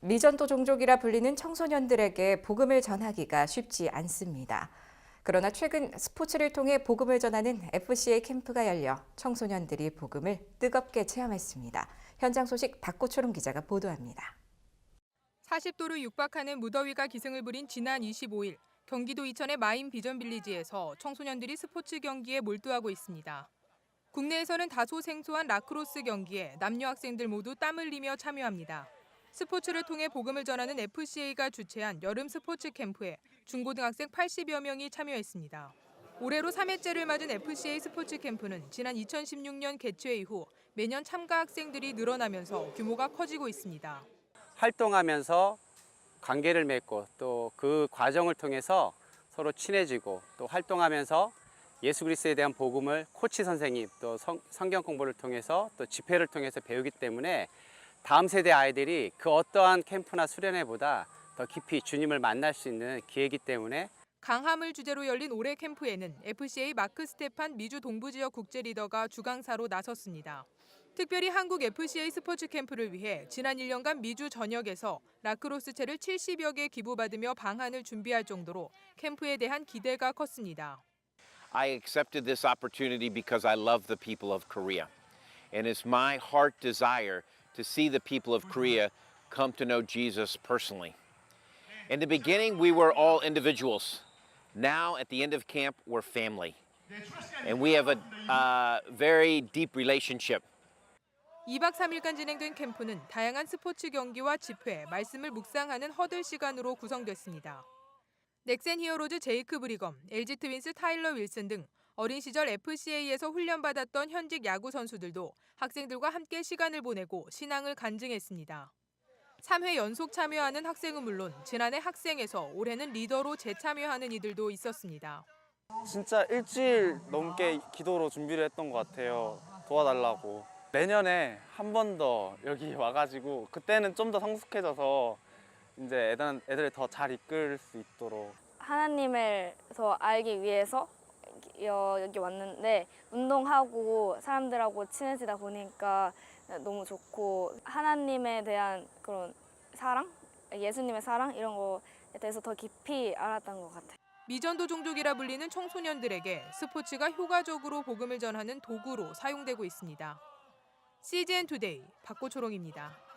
미전도 종족이라 불리는 청소년들에게 복음을 전하기가 쉽지 않습니다. 그러나 최근 스포츠를 통해 복음을 전하는 FCA 캠프가 열려 청소년들이 복음을 뜨겁게 체험했습니다. 현장 소식 박고초롱 기자가 보도합니다. 40도를 육박하는 무더위가 기승을 부린 지난 25일 경기도 이천의 마인 비전 빌리지에서 청소년들이 스포츠 경기에 몰두하고 있습니다. 국내에서는 다소 생소한 라크로스 경기에 남녀 학생들 모두 땀 흘리며 참여합니다. 스포츠를 통해 복음을 전하는 FCA가 주최한 여름 스포츠 캠프에 중고등학생 80여 명이 참여했습니다. 올해로 3회째를 맞은 FCA 스포츠 캠프는 지난 2016년 개최 이후 매년 참가 학생들이 늘어나면서 규모가 커지고 있습니다. 활동하면서 관계를 맺고 또 그 과정을 통해서 서로 친해지고 또 활동하면서 예수 그리스도에 대한 복음을 코치 선생님 또 성, 성경 공부를 통해서 또 집회를 통해서 배우기 때문에 다음 세대 아이들이 그 어떠한 캠프나 수련회보다 더 깊이 주님을 만날 수 있는 기회이기 때문에 강함을 주제로 열린 올해 캠프에는 FCA 마크 스테판 미주 동부 지역 국제 리더가 주강사로 나섰습니다. 특별히 한국 FCA 스포츠 캠프를 위해 지난 1년간 미주 전역에서 라크로스 채를 70여 개 기부받으며 방안을 준비할 정도로 캠프에 대한 기대가 컸습니다. I accepted this opportunity because I love the people of Korea. And it's my heart desire to see the people of Korea come to know Jesus personally. In the beginning, we were all individuals. Now, at the end of camp, we're family. And we have a uh, very deep relationship. 2박 3일간 진행된 캠프는 다양한 스포츠 경기와 집회, 말씀을 묵상하는 허들 시간으로 구성됐습니다. 넥센 히어로즈 제이크 브리검, LG 트윈스 타일러 윌슨 등 어린 시절 FCA에서 훈련받았던 현직 야구 선수들도 학생들과 함께 시간을 보내고 신앙을 간증했습니다. 3회 연속 참여하는 학생은 물론 지난해 학생에서 올해는 리더로 재참여하는 이들도 있었습니다. 진짜 일주일 넘게 기도로 준비를 했던 것 같아요. 도와달라고. 내년에 한 번 더 여기 와가지고 그때는 좀 더 성숙해져서 이제 애들, 애들을 더 잘 이끌 수 있도록 하나님을 더 알기 위해서 여- 여기 왔는데 운동하고 사람들하고 친해지다 보니까 너무 좋고 하나님에 대한 그런 사랑, 예수님의 사랑 이런 거에 대해서 더 깊이 알았던 것 같아요. 미전도 종족이라 불리는 청소년들에게 스포츠가 효과적으로 복음을 전하는 도구로 사용되고 있습니다. CGN 투데이 박고초롱입니다.